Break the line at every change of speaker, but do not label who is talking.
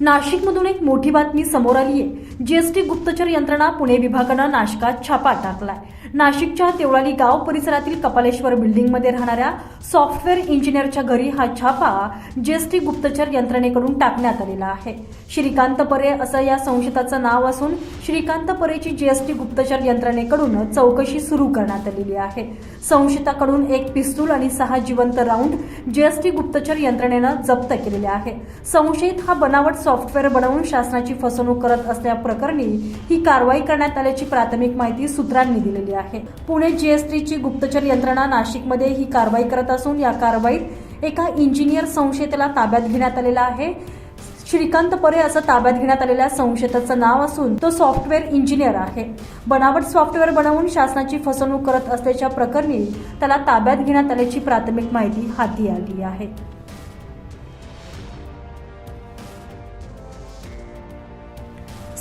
नाशिकमधून एक मोठी बातमी समोर आली आहे जीएसटी गुप्तचर यंत्रणा पुणे विभागानं नाशिकात छापा टाकलाय. नाशिकच्या तेवळाली गाव परिसरातील कपालेश्वर बिल्डिंगमध्ये राहणाऱ्या सॉफ्टवेअर इंजिनियरच्या घरी हा छापा जीएसटी गुप्तचर यंत्रणेकडून टाकण्यात आलेला आहे. श्रीकांत परे असं या संशयिताचं नाव असून श्रीकांत परेची जीएसटी गुप्तचर यंत्रणेकडून चौकशी सुरू करण्यात आलेली आहे. संशयिताकडून एक पिस्तूल आणि सहा जिवंत राऊंड जीएसटी गुप्तचर यंत्रणेनं जप्त केलेले आहे. संशयित हा बनावट सॉफ्टवेअर बनवून शासनाची फसवणूक करत असल्याप्रकरणी ही कारवाई करण्यात आल्याची प्राथमिक माहिती सूत्रांनी दिलेली आहे. पुणे जीएसटीची गुप्तचर यंत्रणा नाशिकमध्ये ही कारवाई करत असून या कारवाईत एका इंजिनियर संशयतेला ताब्यात घेण्यात आलेला आहे. श्रीकांत परे असं ताब्यात घेण्यात आलेल्या संशयिताचं नाव असून तो सॉफ्टवेअर इंजिनियर आहे. बनावट सॉफ्टवेअर बनवून शासनाची फसवणूक करत असल्याच्या प्रकरणी त्याला ताब्यात घेण्यात आल्याची प्राथमिक माहिती हाती आली आहे.